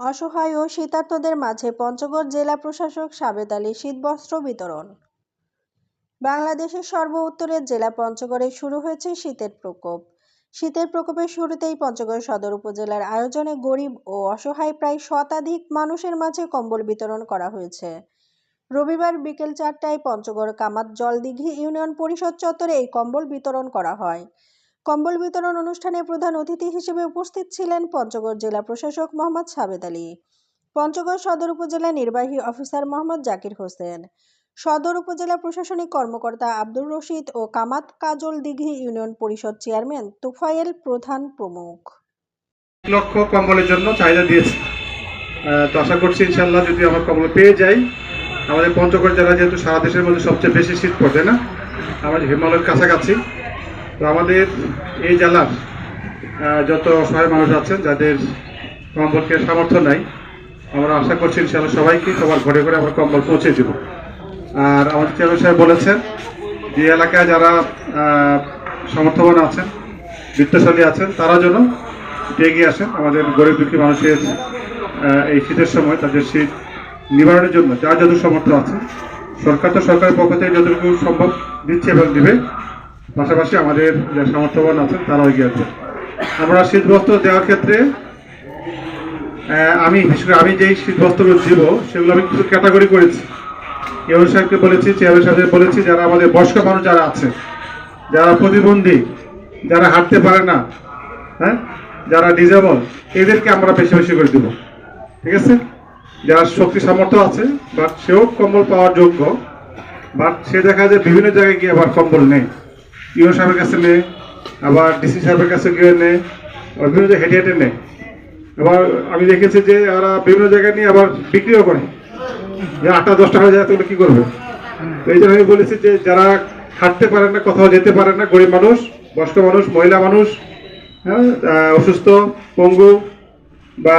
অসহায় ও শীতার্তদের মাঝে পঞ্চগড় জেলা প্রশাসক সাবেদ আলী শীতবস্ত্র বিতরণ। বাংলাদেশের সর্ব উত্তরের জেলা পঞ্চগড়ে শুরু হয়েছে শীতের প্রকোপ। শীতের প্রকোপের শুরুতেই পঞ্চগড় সদর উপজেলার আয়োজনে গরিব ও অসহায় প্রায় শতাধিক মানুষের মাঝে কম্বল বিতরণ করা হয়েছে। রবিবার বিকেল চারটায় পঞ্চগড় কামাত জলদিঘি ইউনিয়ন পরিষদ চত্বরে এই কম্বল বিতরণ করা হয়। কম্বল বিতরণ অনুষ্ঠানে প্রধান অতিথি হিসেবে উপস্থিত ছিলেন পঞ্চগড় জেলা প্রশাসক মোহাম্মদ সাবেদ আলী, পঞ্চগড় সদর উপজেলা নির্বাহী অফিসার মোহাম্মদ জাকির হোসেন, সদর উপজেলা প্রশাসনিক কর্মকর্তা আব্দুর রশিদ ও কামাত কাজল দিঘি ইউনিয়ন পরিষদ চেয়ারম্যান তুফায়েল প্রধান প্রমুখ। লক্ষ কম্বলের জন্য চাহিদা দিয়েছে। তো আশা করছি ইনশাল্লাহ যদি আমার কম্বল পেয়ে যাই, আমাদের পঞ্চগড় জেলা যেহেতু সারা দেশের মধ্যে সবচেয়ে বেশি শীত পড়ে না? আমাদের হিমালয়ের কাছাকাছি তো আমাদের এই জেলার যত অসহায় মানুষ আছেন, যাদের কম্বলকে সামর্থ্য নাই, আমরা আশা করছি ইনশাল্লাহ সবাইকে সবার ঘরে ঘরে আমরা কম্বল পৌঁছে দেব। আর আমাদের চেয়ারম্যান সাহেব বলেছেন যে এলাকায় যারা সমর্থবান আছেন, বিত্তশালী আছেন, তারা যেন এগিয়ে আসেন। আমাদের গরিব দুঃখী মানুষের এই শীতের সময় তাদের শীত নিবারণের জন্য যার যত সমর্থ আছে সরকার তো সরকারের পক্ষ থেকে যতটুকু সম্ভব দিচ্ছে এবং দিবে পাশাপাশি আমাদের যে সামর্থ্যবান আছেন তারাও এগিয়ে আসবে আমরা শীত বস্ত্র দেওয়ার ক্ষেত্রে আমি, বিশেষ করে আমি যেই শীত বস্ত্রগুলো দিব, সেগুলো আমি কিছু ক্যাটাগরি করেছি। ইউন সাহেবকে বলেছি, চেয়ারম্যান সাহেবকে বলেছি, যারা আমাদের বয়স্ক মানুষ যারা আছে, যারা প্রতিবন্ধী, যারা হাঁটতে পারে না হ্যাঁ যারা ডিজেবল এদেরকে আমরা বেশি বেশি করে দিব। ঠিক আছে? যার শক্তি সামর্থ্য আছে বাট সেও কম্বল পাওয়ার যোগ্য বাট সে দেখা যায় বিভিন্ন জায়গায় গিয়ে আবার কম্বল নেই। ইউনো সাহেবের কাছে নেই আবার ডিসি সাহেবের কাছে গিয়ে আবার বিভিন্ন জায়গায় হেঁটে হেঁটে নেই আবার আমি দেখেছি যে ওরা বিভিন্ন জায়গায় নিয়ে আবার বিক্রিও করে। যে আটটা, দশটা হয়ে যায়, তাহলে কী করবে? তো এই জন্য আমি বলেছি যে যারা হাঁটতে পারে না, কোথাও যেতে পারে না, গরিব মানুষ, বয়স্ক মানুষ, মহিলা মানুষ হ্যাঁ অসুস্থ, পঙ্গু বা